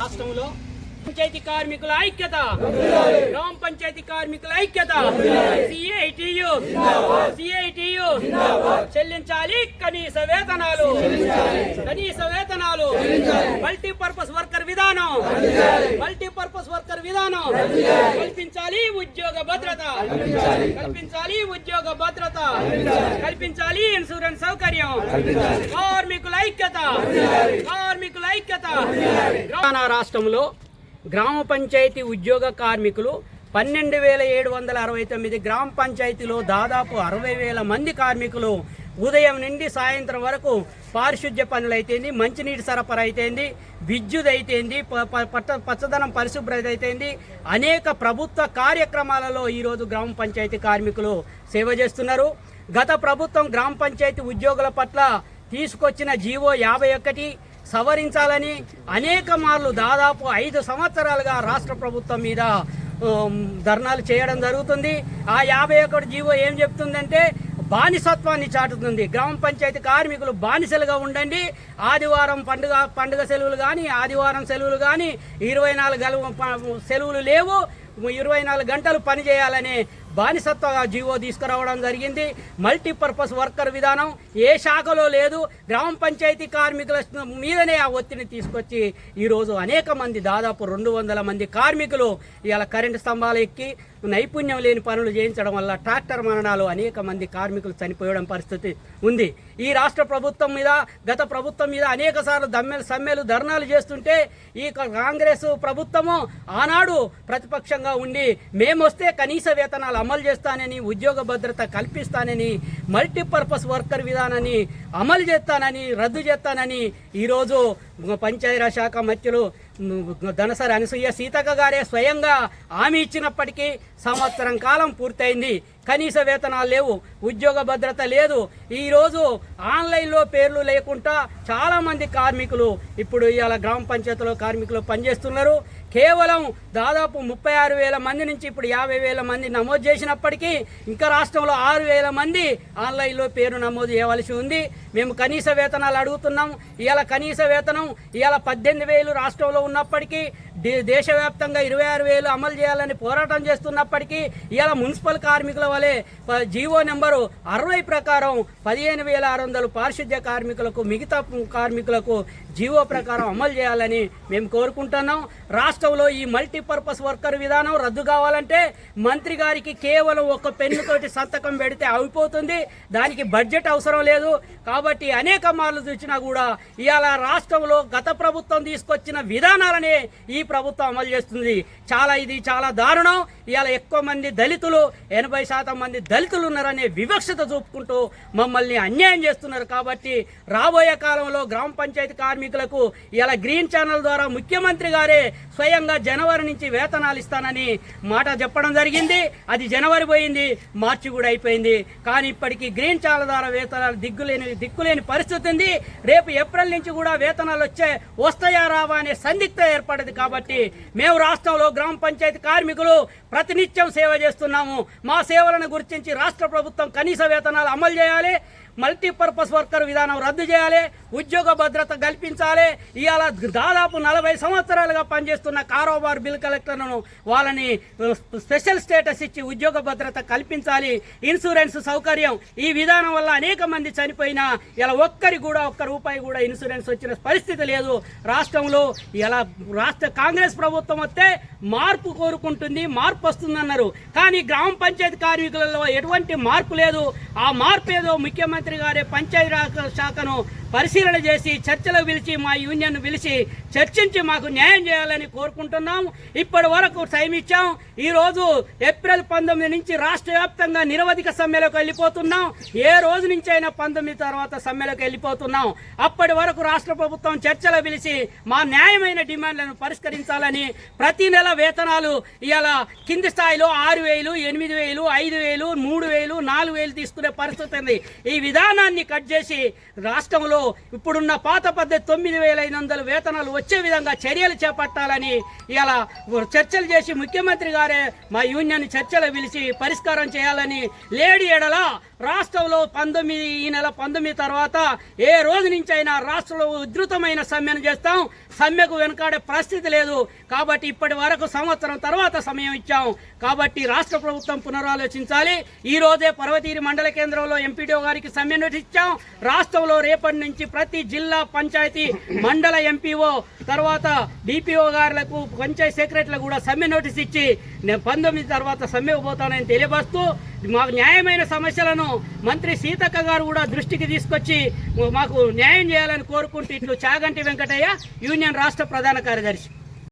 రాష్ట్రంలో పంచాయతీ కార్మికుల ఐక్యత గ్రామ పంచాయతీ కార్మికుల ఐక్యత సిఐటియు సిఐటియు చెల్లించాలి కనీస వేతనాలు. కనీస వేతనాలు. మల్టీపర్పస్ వర్కర్ విధానం. వర్కర్ విధానం. కల్పించాలి. ఉద్యోగ భద్రత. కల్పించాలి. ఉద్యోగ భద్రత. కల్పించాలి. ఇన్సూరెన్స్ సౌకర్యం. కార్మికుల ఐక్యత. కార్మికుల ఐక్యత. తెలంగాణ రాష్ట్రంలో గ్రామ పంచాయతీ ఉద్యోగ కార్మికులు పన్నెండు వేల ఏడు వందల అరవై తొమ్మిది గ్రామ పంచాయతీలో దాదాపు అరవై వేల మంది కార్మికులు ఉదయం నుండి సాయంత్రం వరకు పారిశుద్ధ్య పనులు అయితేంది మంచినీటి సరఫరా అయితేంది విద్యుత్ అయితేంది ప- ప- పట్ట పచ్చదనం పరిశుభ్రత అయితేంది. అనేక ప్రభుత్వ కార్యక్రమాలలో ఈరోజు గ్రామ పంచాయతీ కార్మికులు సేవ చేస్తున్నారు. గత ప్రభుత్వం గ్రామ పంచాయతీ ఉద్యోగుల పట్ల తీసుకొచ్చిన జీవో యాభై ఒకటి సవరించాలని అనేక మార్లు దాదాపు ఐదు సంవత్సరాలుగా రాష్ట్ర ప్రభుత్వం మీద ధర్నాలు చేయడం జరుగుతుంది. ఆ యాభై ఒకటి జీవో ఏం చెప్తుందంటే బానిసత్వాన్ని చాటుతుంది. గ్రామ పంచాయతీ కార్మికులు బానిసలుగా ఉండండి. ఆదివారం పండుగ పండుగ సెలవులు కానీ ఆదివారం సెలవులు కానీ ఇరవై నాలుగు గల- సెలవులు లేవు. ఇరవై నాలుగు గంటలు పనిచేయాలనే బానిసత్వ జీవో తీసుకురావడం జరిగింది. మల్టీపర్పస్ వర్కర్ విధానం ఏ శాఖలో లేదు. గ్రామ పంచాయతీ కార్మికుల మీదనే ఆ ఒత్తిడిని తీసుకొచ్చి ఈరోజు అనేక మంది దాదాపు రెండు వందల మంది కార్మికులు ఇవాళ కరెంటు స్తంభాలు ఎక్కి నైపుణ్యం లేని పనులు చేయించడం వల్ల ట్రాక్టర్ మరణాలు అనేక మంది కార్మికులు చనిపోయడం పరిస్థితి ఉంది. ఈ రాష్ట్ర ప్రభుత్వం మీద గత ప్రభుత్వం మీద అనేక సార్లు దమ్మెలు సమ్మెలు ధర్నాలు చేస్తుంటే ఈ కాంగ్రెస్ ప్రభుత్వము ఆనాడు ప్రతిపక్షంగా ఉండి మేమొస్తే కనీస వేతనాలు అమలు చేస్తానని ఉద్యోగ భద్రత కల్పిస్తానని మల్టీపర్పస్ వర్కర్ విధానాన్ని అమలు చేస్తానని రద్దు చేస్తానని ఈరోజు పంచాయతీరాజ్ శాఖ మధ్యలో ధనసరి అనసూయ సీతక్క గారే స్వయంగా హామీ ఇచ్చినప్పటికీ సంవత్సరం కాలం పూర్తయింది. కనీస వేతనాలు లేవు ఉద్యోగ భద్రత లేదు. ఈరోజు ఆన్లైన్లో పేర్లు లేకుండా చాలామంది కార్మికులు ఇప్పుడు ఇవాళ గ్రామ పంచాయతీలో కార్మికులు పనిచేస్తున్నారు. కేవలం దాదాపు ముప్పై ఆరు వేల మంది నుంచి ఇప్పుడు యాభై వేల మంది నమోదు చేసినప్పటికీ ఇంకా రాష్ట్రంలో ఆరు వేల మంది ఆన్లైన్లో పేరు నమోదు చేయవలసి ఉంది. మేము కనీస వేతనాలు అడుగుతున్నాం. ఇవాళ కనీస వేతనం ఇవాళ పద్దెనిమిది వేలు రాష్ట్రంలో ఉన్నప్పటికీ దేశవ్యాప్తంగా ఇరవై ఆరు వేలు అమలు చేయాలని పోరాటం చేస్తున్నప్పటికీ ఇలా మున్సిపల్ కార్మికుల వలె జీవో నెంబరు అరవై ప్రకారం పదిహేను వేల ఆరు వందలు పారిశుద్ధ్య కార్మికులకు మిగతా కార్మికులకు జీవో ప్రకారం అమలు చేయాలని మేము కోరుకుంటున్నాం. రాష్ట్రంలో ఈ మల్టీపర్పస్ వర్కర్ విధానం రద్దు కావాలంటే మంత్రి గారికి కేవలం ఒక పెన్నుతోటి సంతకం పెడితే అయిపోతుంది. దానికి బడ్జెట్ అవసరం లేదు. కాబట్టి అనేక మార్లు చూసినా కూడా ఇవాళ రాష్ట్రంలో గత ప్రభుత్వం తీసుకొచ్చిన విధానాలనే ఈ ప్రభుత్వం అమలు చేస్తుంది. చాలా ఇది చాలా దారుణం. ఇవాళ ఎక్కువ మంది దళితులు ఎనభై శాతం మంది దళితులు ఉన్నారనే వివక్షత చూపుకుంటూ మమ్మల్ని అన్యాయం చేస్తున్నారు. కాబట్టి రాబోయే కాలంలో గ్రామ పంచాయతీ కార్మికులకు ఇలా గ్రీన్ ఛానల్ ద్వారా ముఖ్యమంత్రి గారే స్వయంగా జనవరి నుంచి వేతనాలు ఇస్తానని మాట చెప్పడం జరిగింది. అది జనవరి పోయింది మార్చి కూడా అయిపోయింది. కానీ ఇప్పటికీ గ్రీన్ ఛానల్ ద్వారా వేతనాలు దిగ్గులేని దిక్కులేని పరిస్థితి ఉంది. రేపు ఏప్రిల్ నుంచి కూడా వేతనాలు వచ్చే వస్తాయా రావా అనే సందిగ్ధ ఏర్పడింది కాబట్టి కాబట్టి మేము రాష్ట్రంలో గ్రామ పంచాయతీ కార్మికులు ప్రతినిత్యం సేవ చేస్తున్నాము. మా సేవలను గుర్తించి రాష్ట్ర ప్రభుత్వం కనీస వేతనాలు అమలు చేయాలి. మల్టీపర్పస్ వర్కర్ విధానం రద్దు చేయాలి ఉద్యోగ భద్రత కల్పించాలి. ఇవాళ దాదాపు నలభై సంవత్సరాలుగా పనిచేస్తున్న కారోబార్ బిల్ కలెక్టర్లను వాళ్ళని స్పెషల్ స్టేటస్ ఇచ్చి ఉద్యోగ భద్రత కల్పించాలి. ఇన్సూరెన్స్ సౌకర్యం ఈ విధానం వల్ల అనేక మంది చనిపోయినా ఇలా ఒక్కరి కూడా ఒక్క రూపాయి కూడా ఇన్సూరెన్స్ వచ్చిన పరిస్థితి లేదు. రాష్ట్రంలో ఇలా రాష్ట్ర కాంగ్రెస్ ప్రభుత్వం వస్తే మార్పు కోరుకుంటుంది మార్పు వస్తుందన్నారు. కానీ గ్రామ పంచాయతీ కార్మికులలో ఎటువంటి మార్పు లేదు. ఆ మార్పు ఏదో ముఖ్యమంత్రి గారే పంచాయతీ శాఖను పరిశీలన చేసి చర్చలు పిలిచి మా యూనియన్ పిలిచి చర్చించి మాకు న్యాయం చేయాలని కోరుకుంటున్నాం ఇప్పటి వరకు టైం ఇచ్చాం ఈరోజు ఏప్రిల్ పంతొమ్మిది నుంచి రాష్ట్ర వ్యాప్తంగా నిరవధిక సమ్మెలకు వెళ్ళిపోతున్నాం. ఏ రోజు నుంచి అయినా పంతొమ్మిది తర్వాత సమ్మెలకు వెళ్ళిపోతున్నాం. అప్పటి వరకు రాష్ట్ర ప్రభుత్వం చర్చలు పిలిచి మా న్యాయమైన డిమాండ్లను పరిష్కరించాలని ప్రతి నెల వేతనాలు ఇలా కింది స్థాయిలో ఆరు వేలు ఎనిమిది వేలు ఐదు వేలు మూడు వేలు నాలుగు వేలు తీసుకునే పరిస్థితి ఉంది. ఈ విధానాన్ని కట్ చేసి రాష్ట్రంలో రాష్ట్రంలో ఇప్పుడున్న పాత పద్ధతి తొమ్మిది వేల ఐదు వందల వేతనాలు వచ్చే విధంగా చర్యలు చేపట్టాలని ఇలా చర్చలు చేసి ముఖ్యమంత్రి గారే మా యూనియన్ చర్చలు పిలిచి పరిష్కారం చేయాలని లేడి ఎడల రాష్ట్రంలో పంతొమ్మిది ఈ నెల పంతొమ్మిది తర్వాత ఏ రోజు నుంచి అయినా రాష్ట్రంలో ఉధృతమైన సమ్మెను చేస్తాం. సమ్మెకు వెనుకాడే పరిస్థితి లేదు. కాబట్టి ఇప్పటి వరకు సంవత్సరం తర్వాత సమయం ఇచ్చాం. కాబట్టి రాష్ట్ర ప్రభుత్వం పునరాలోచించాలి. ఈ రోజే పర్వతీరి మండల కేంద్రంలో ఎంపీడీఓ గారికి సమ్మె ఇచ్చాం. రాష్ట్రంలో రేపటి నుంచి ప్రతి జిల్లా పంచాయతీ మండల ఎంపీఓ తర్వాత డిపిఓ గారులకు పంచాయతీ సెక్రటరీలకు కూడా సమ్మె నోటీస్ ఇచ్చి నేను పంతొమ్మిది తర్వాత సమ్మె పోతానని తెలియపరుస్తూ మాకు న్యాయమైన సమస్యలను మంత్రి సీతక్క గారు కూడా దృష్టికి తీసుకొచ్చి మాకు న్యాయం చేయాలని కోరుకుంటూ ఇట్లు చాగంటి వెంకటయ్య యూనియన్ రాష్ట్ర ప్రధాన కార్యదర్శి.